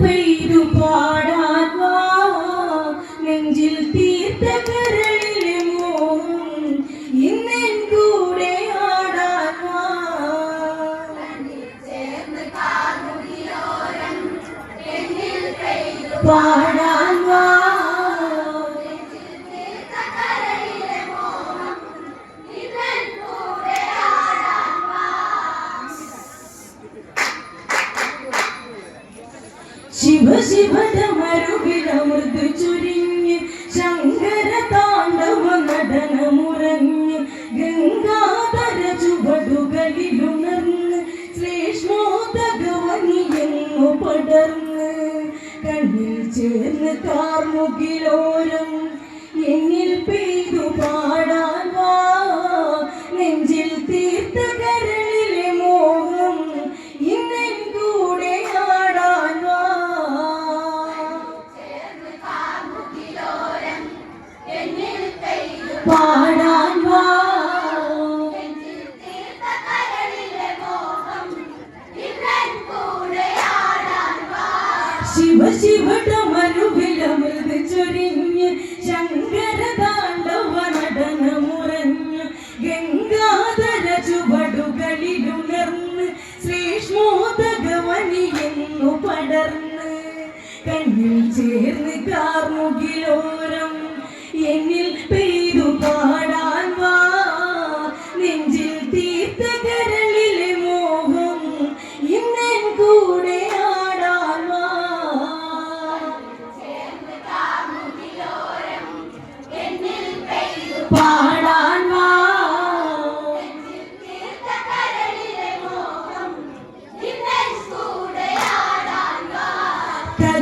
പെയ്തു പാടാൻ വാ നെഞ്ചിൽ തീർത്ത കരളിലെ മോഹം ഇന്നെൻ കൂടെ ആടാൻ വാ പാ ശിവടമനുവിലമൃതിച്ചൊരിഞ്ഞ് ശങ്കരതാണ്ഡവ നടനമുറഞ്ഞ് ഗംഗാധര ചുവടുകളിലുണർന്ന് ശ്രീഷ്മോദഗവനിയെന്നു പടർന്ന് കണ്ണിൽ ചേർന്ന് കാർമുകിലോ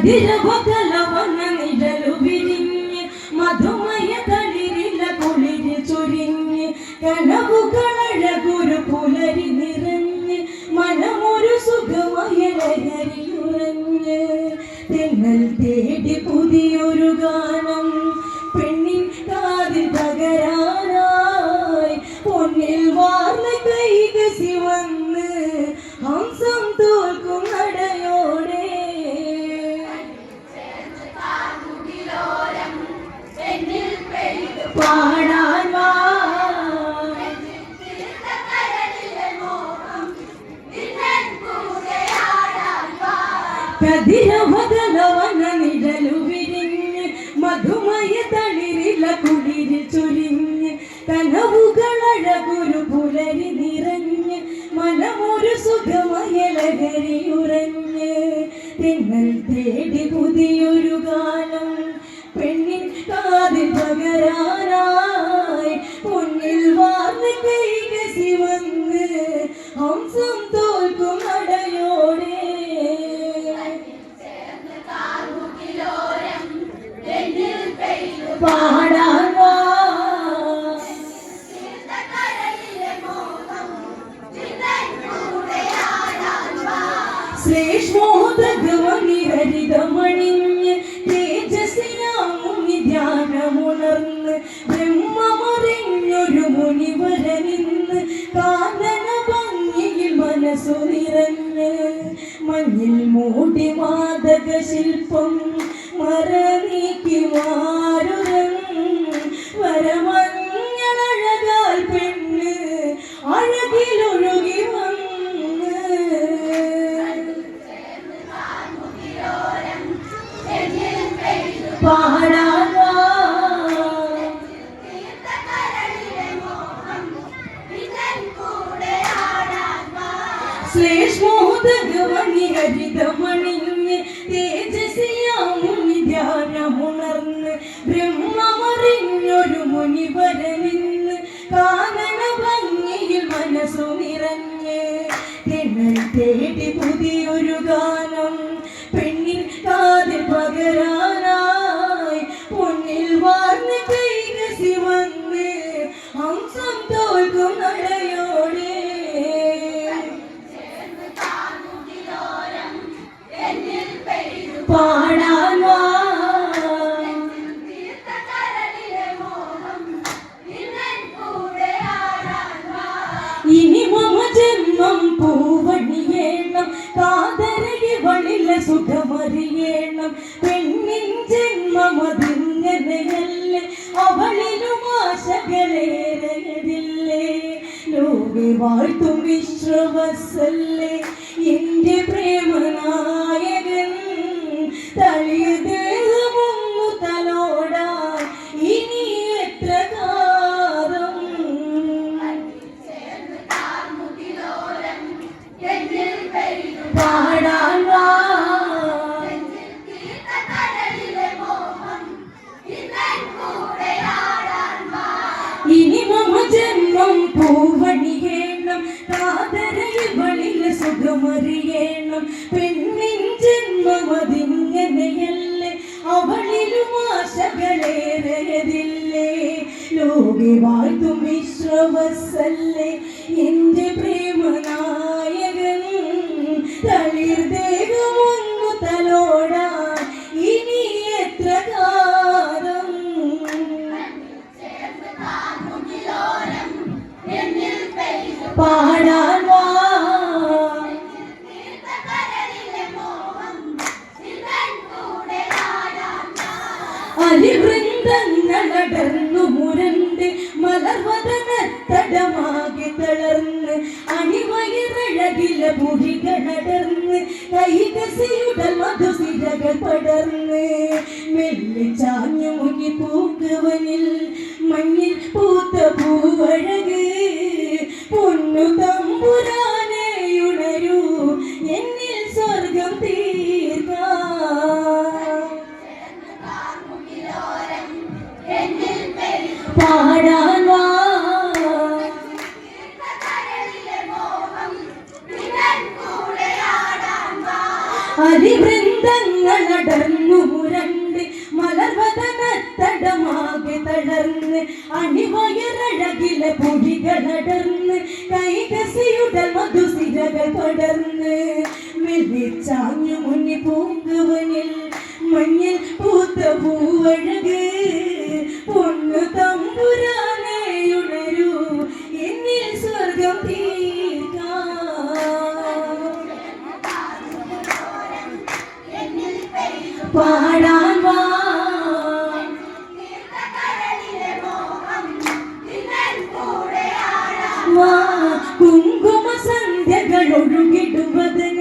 இரவு പാടാൻ വാ മധുമയ പുലരി തേടി പുതിയൊരു കാലം പെണ്ണിൻ കാതിൽ പകരാ 从此 തേടി പുതിയൊരു ഗാനം. പെണ്ണിൻ കാതിൽ പകരാ അറിയണം പെണ്ണിൻ ജന്മമതിങ്ങനെയല്ലേ അവളിലും ആശകളേറയതില്ലേ? ലോകെ വാഴ്ത്തും വിശ്വവസല്ലേ എന്റെ പ്രേമനായകൻ തളിയത് അവളിലും ആശകളേറെതില്ലേ ലോകെ വാഴ്ത്തും വിശ്വവസല്ലേ എന്റെ പ്രേമനായകൻ തളിർ ദേഹമൊന്നു തലോടാ ഇനി എത്ര കാലം? പാ പർവതന തടമാകെ തളർന്ന് അണിമയറഴകില ഭൂഹികളടർന്ന് കൈകസിയുടെ മധുസിരകൾ പടർന്ന് മെല്ല സന്ധ്യകൾ ഒഴുകിടുന്നത്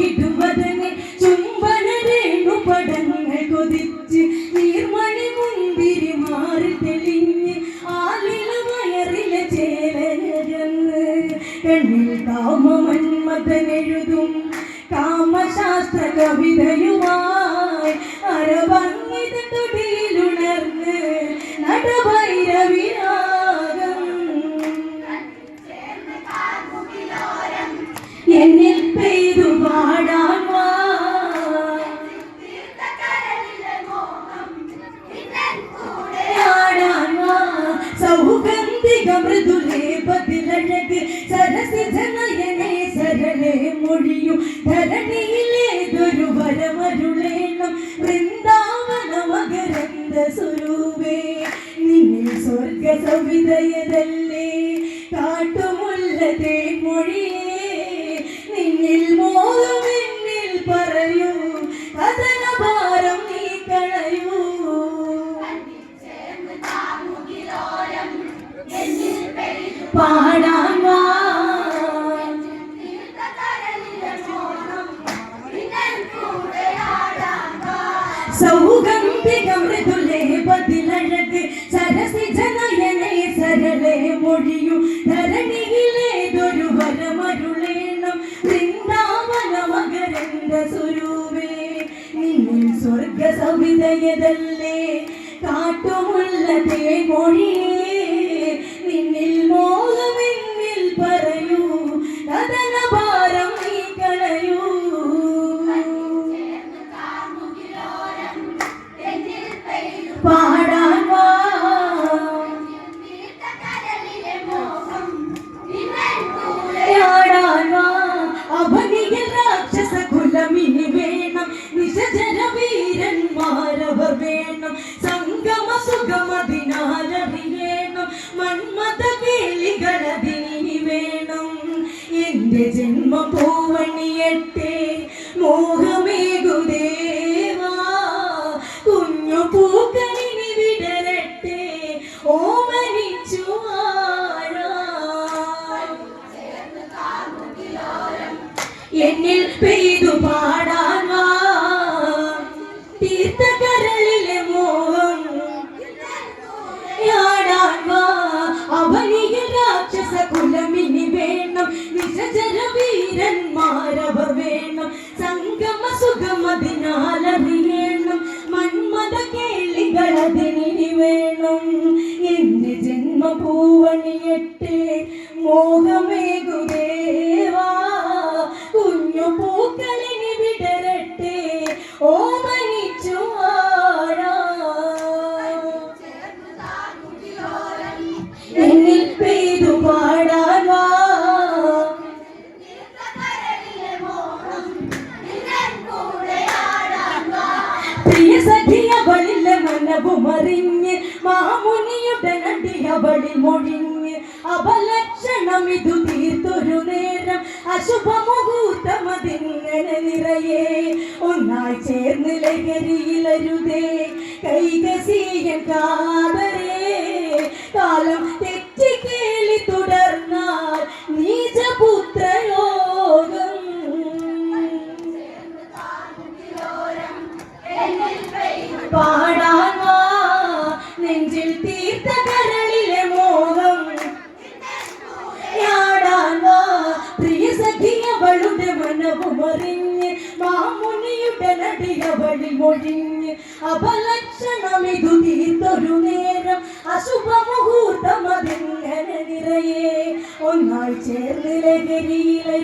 കിട്ടുവതിനെ മൃദുലേപതില Dígame, பாட എന്നിൽ പെയ്തു പാടാ. ഇടപടി മുടിഞ്ഞ് അപലക്ഷണം ഇതു തീർത്തൊരു നേരം അശുഭമുഹൂർത്തമതിങ്ങനെ നിറയെ. ഒന്നായി ചേർന്ന് ലഹരിയിലരുതേ. കൈകസീയൻ കാതരേ കാലം അപലക്ഷണമിതു തീർത്തൊരു അശുഭമുഹൂർത്തം അതെങ്ങനെ നിറയെ. ചേർന്ന് ലഹരിയിലെ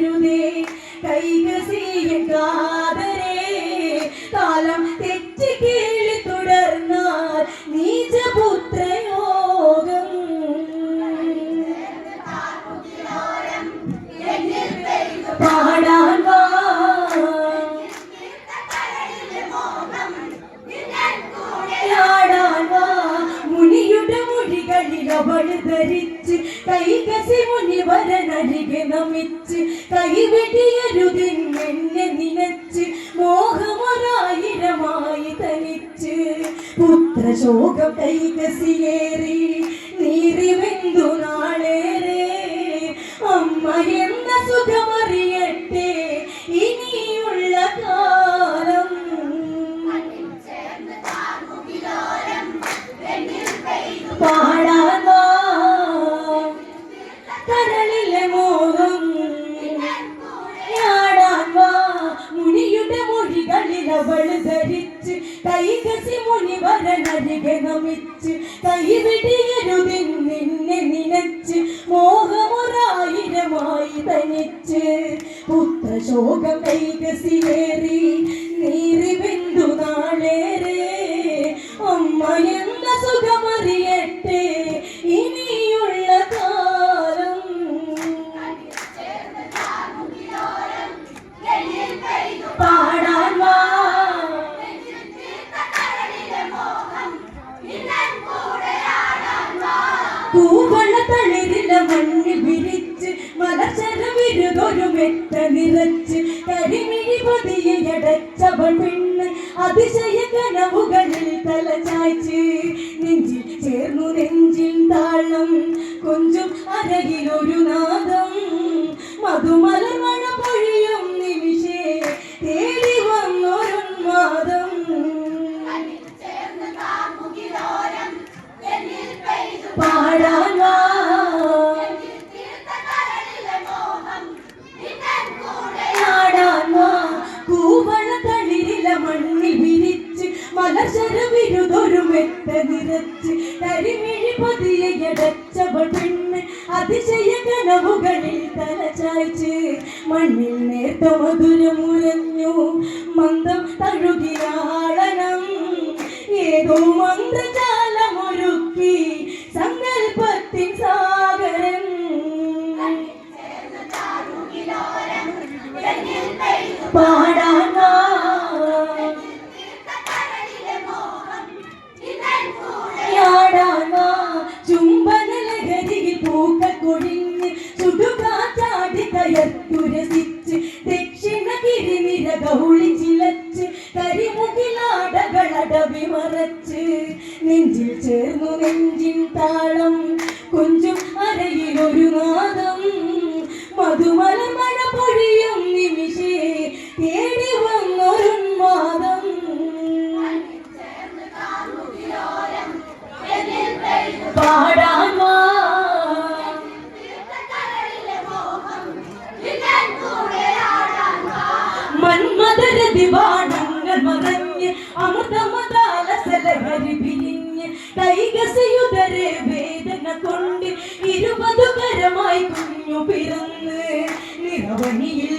നിറച്ച് കരിമിഴി പതിയടച്ചവൾ പെണ്ണ്. അതിശയ കനവുകളിൽ തലചായ്ച്ച് മണ്ണിൽ നേർത്ത മധുരമുരഞ്ഞു മന്ദം തഴുകിയാളനം ഏതോ മന്ദജാലമൊരുക്കി സങ്കൽപ്പത്തിൻ സാഗരൻ പാ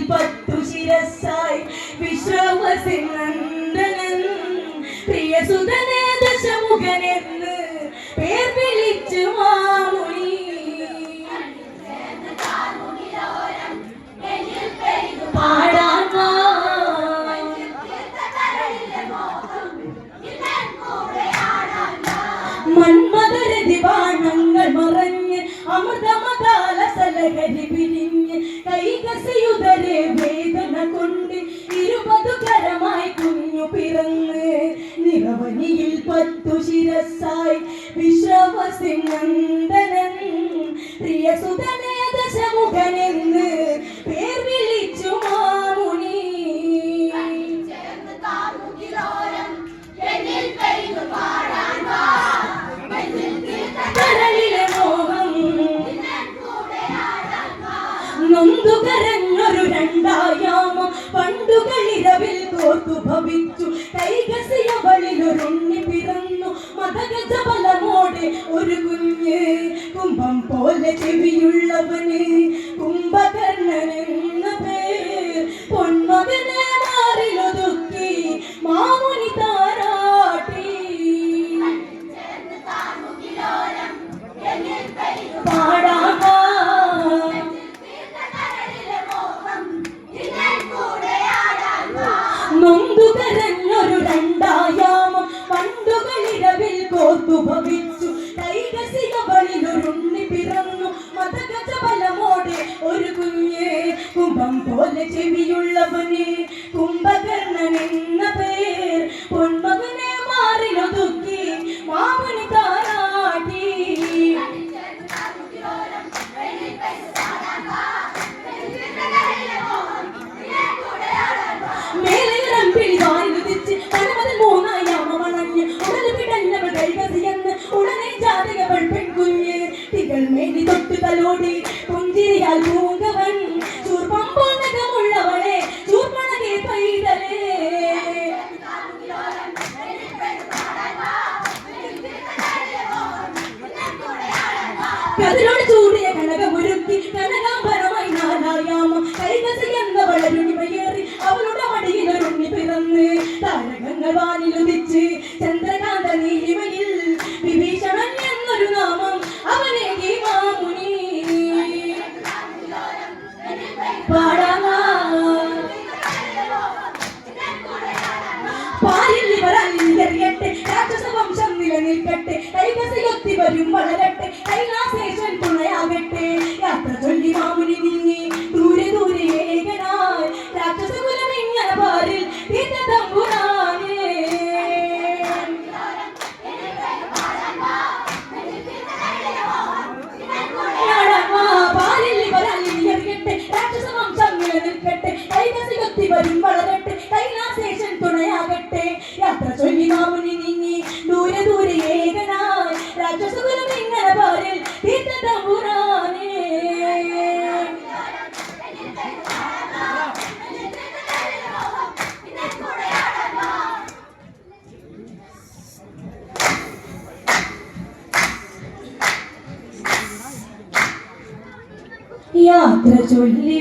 പത്തു ശിരസായി വിശ്രമസിംഹൻ കരങ്ങൊരു രണ്ടായാമം. പണ്ടുകളിരവിൽ കോർത്തു ഭവിക്കും ചുണ്ടുകളോട് പുഞ്ചിരിയാൽ പൂങ്ക വരും എല്ലാ ശേഷം തുണയാകട്ടെ യാത്ര ചൊല്ലി മാമു യാത്ര ചൊല്ലി മാമുനി നീ